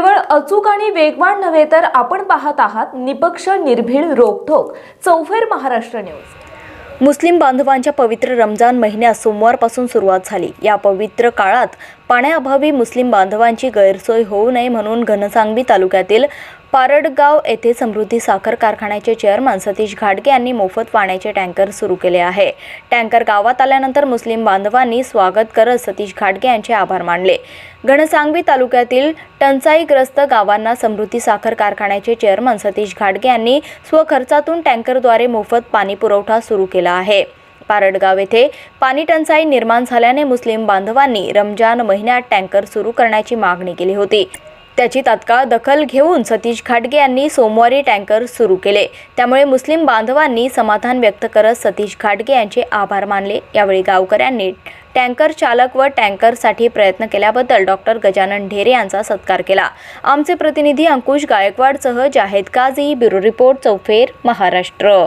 केवळ अचूक आणि वेगवान नव्हे तर आपण पाहत आहात निपक्ष निर्भीड रोखोक चौफेर महाराष्ट्र न्यूज. मुस्लिम बांधवांच्या पवित्र रमजान महिन्यात सोमवारपासून सुरुवात झाली. या पवित्र काळात पाण्याअभावी मुस्लिम बांधवांची गैरसोय होऊ नये म्हणून घनसांगवी तालुक्यातील पारडगाव येथे समृद्धी साखर कारखान्याचे चेअरमन सतीश घाटगे यांनी मोफत पाण्याचे टँकर सुरू केले आहे. टँकर गावात आल्यानंतर मुस्लिम बांधवांनी स्वागत करत सतीश घाटगे यांचे आभार मानले. घनसांगवी तालुक्यातील टंचाईग्रस्त गावांना समृद्धी साखर कारखान्याचे चेअरमन सतीश घाटगे यांनी स्वखर्चातून टँकरद्वारे मोफत पाणी पुरवठा सुरू केला आहे. पारडगाव येथे पाणी टंचाई निर्माण झाल्याने मुस्लिम बांधवांनी रमजान महिन्यात टँकर सुरू करण्याची मागणी केली होती. त्याची तात्काळ दखल घेऊन सतीश घाटगे यांनी सोमवारी टँकर सुरू केले. त्यामुळे मुस्लिम बांधवांनी समाधान व्यक्त करत सतीश घाटगे यांचे आभार मानले. यावेळी गावकऱ्यांनी टँकर चालक व टँकरसाठी प्रयत्न केल्याबद्दल डॉक्टर गजानन ढेरे यांचा सत्कार केला. आमचे प्रतिनिधी अंकुश गायकवाडसह जाहेद काझी ब्युरो रिपोर्ट चौफेर महाराष्ट्र.